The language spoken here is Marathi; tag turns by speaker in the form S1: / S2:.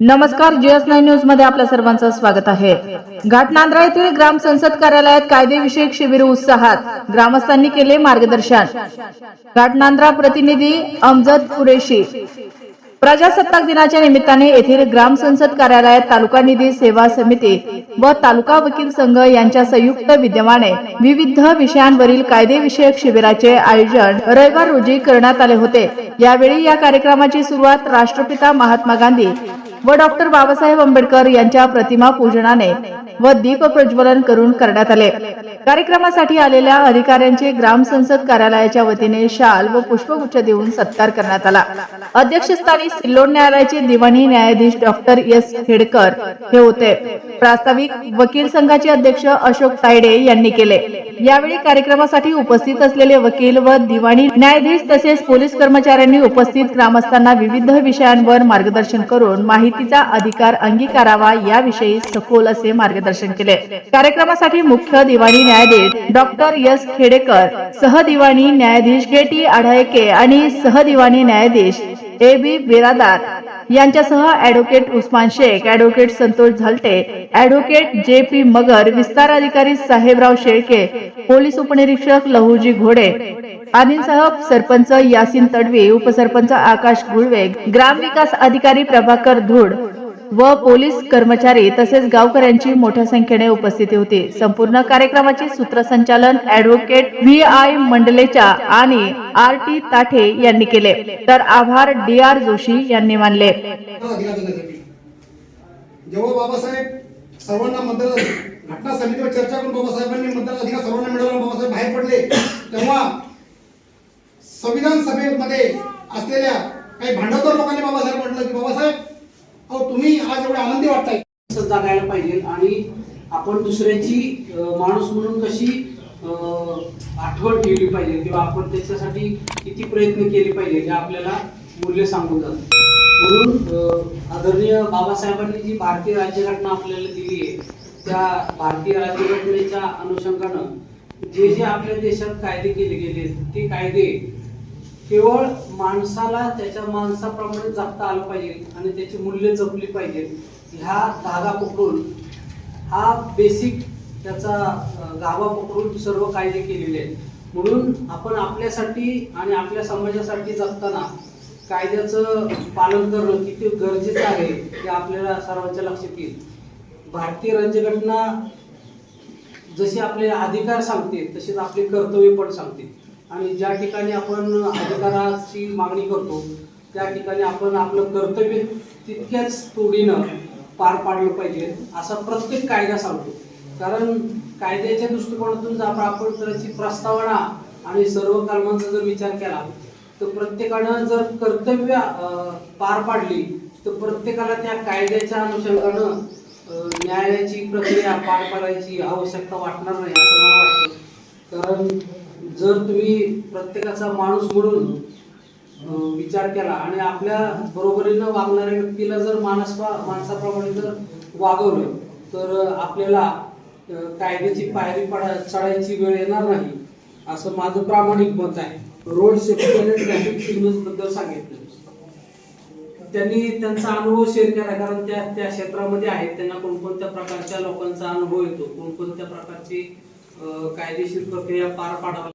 S1: नमस्कार जीएस नाईन न्यूजमध्ये आपल्या सर्वांचं स्वागत आहे. घाटनांद्रा येथील ग्राम संसद कार्यालयात कायदेविषयक शिबिर उत्साहात ग्रामस्थांनी केले मार्गदर्शन. घाटनांद्रा प्रतिनिधी अमजद कुरेशी. प्रजासत्ताक दिनाच्या निमित्ताने येथील ग्राम संसद कार्यालयात तालुका निधी सेवा समिती व तालुका वकील संघ यांच्या संयुक्त विद्यमाने विविध विषयांवरील कायदेविषयक शिबिराचे आयोजन रविवार रोजी करण्यात आले होते. यावेळी या कार्यक्रमाची सुरुवात राष्ट्रपिता महात्मा गांधी व डॉक्टर बाबासाहेब आंबेडकर यांच्या प्रतिमा पूजनाने व दीप प्रज्वलन करून करण्यात आले. कार्यक्रमासाठी आलेल्या अधिकाऱ्यांचे ग्राम संसद कार्यालयाच्या वतीने शाल व पुष्पगुच्छ देऊन सत्कार करण्यात आला. अध्यक्षस्थानी सिल्लोड न्यायालयाचे दिवाणी न्यायाधीश डॉक्टर एस. खेडकर हे होते. प्रास्ताविक वकील संघाचे अध्यक्ष अशोक तायडे यांनी केले. यावेळी कार्यक्रमासाठी उपस्थित असलेले वकील व दिवाणी न्यायाधीश तसेच पोलीस कर्मचाऱ्यांनी उपस्थित ग्रामस्थांना विविध विषयांवर मार्गदर्शन करून माहितीचा अधिकार अंगीकारावा याविषयी सखोल असे मार्गदर्शन केले. कार्यक्रमासाठी मुख्य दिवाणी न्यायाधीश डॉक्टर एस खेडेकर सहदिवाणी न्यायाधीश के टी आढायके आणि सहदिवाणी न्यायाधीश ए बी बिरादार यांच्यासह advocate Usman Shaikh advocate Santosh Zalte advocate J P Magar विस्तार अधिकारी साहेबराव शेळके पोलीस उपनिरीक्षक लहुजी घोडे आदींसह सरपंच यासिन तडवी उपसरपंच आकाश गुळवे ग्रामविकास अधिकारी प्रभाकर धूड व पोलीस कर्मचारी तसेच गावकऱ्यांची मोठ्या संख्येने उपस्थिती होती. संपूर्ण कार्यक्रमाचे सूत्रसंचालन ऍडव्होकेट व्ही आय मंडलेचा आणि आर टी ताठे यांनी केले. तर आभार डी आर जोशी यांनी मानले.
S2: जेव्हा बाबासाहेब सर्वांना मतदान घटना समितीवर चर्चा करून बाबासाहेबांनी मतदान अधिकार सर्वांना मिळवला बाबासाहेब बाहेर पडले तेव्हा संविधान सभेमध्ये असलेल्या काही भांडवकर लोकांनी बाबासाहेब म्हटलं की बाबासाहेब हो तुम्ही आज एवढे आनंदी वाटताय
S3: कसं पाहिजे. आणि आपण दुसऱ्याची माणूस म्हणून कशी आठवण ठेवली पाहिजे किंवा आपण त्याच्यासाठी किती प्रयत्न केले पाहिजे हे आपल्याला मूल्य सांगून जातं. म्हणून आदरणीय बाबासाहेबांनी जी भारतीय राज्यघटना आपल्याला दिली आहे त्या भारतीय राज्यघटनेच्या अनुषंगानं जे जे आपल्या देशात कायदे केले गेले ते कायदे केवळ माणसाला त्याच्या माणसाप्रमाणे जगता आलं पाहिजे आणि त्याची मूल्य जपली पाहिजे ह्या धागा पकडून हा बेसिक त्याचा गावा गाभा पकडून सर्व कायदे केलेले आहेत. म्हणून आपण आपल्यासाठी आणि आपल्या समाजासाठी जगताना कायद्याचं पालन करणं किती गरजेचं आहे हे आपल्याला सर्वांच्या लक्षात येईल. भारतीय राज्यघटना जशी आपले अधिकार सांगते तसेच आपले कर्तव्य पण सांगते. आणि ज्या ठिकाणी आपण अधिकाराची मागणी करतो त्या ठिकाणी आपण आपलं कर्तव्य तितक्याच तोडीनं पार पाडलं पाहिजे असा प्रत्येक कायदा सांगतो. कारण कायद्याच्या दृष्टिकोनातून जर आपण त्याची प्रस्तावना आणि सर्व कलमांचा जर विचार केला तर प्रत्येकानं जर कर्तव्य पार पाडली तर प्रत्येकाला त्या कायद्याच्या अनुषंगानं न्यायालयाची प्रक्रिया पार पाडायची आवश्यकता वाटणार नाही असं मला वाटतं. कारण जर तुम्ही प्रत्येकाचा माणूस म्हणून विचार केला आणि आपल्या बरोबरीनं वागणाऱ्या व्यक्तीला जर माणस माणसाप्रमाणे जर वागवलं तर आपल्याला कायद्याची पायरी पडा चढायची वेळ येणार नाही असं माझं प्रामाणिक मत आहे. रोड सेफ्टी आणि ट्रॅफिक सिग्नल्सबद्दल सांगितलं. त्यांनी त्यांचा अनुभव शेअर केला कारण त्या त्या क्षेत्रामध्ये आहेत त्यांना कोणकोणत्या प्रकारच्या लोकांचा अनुभव येतो कोणकोणत्या प्रकारची कायदेशीर प्रक्रिया पार पाडावी.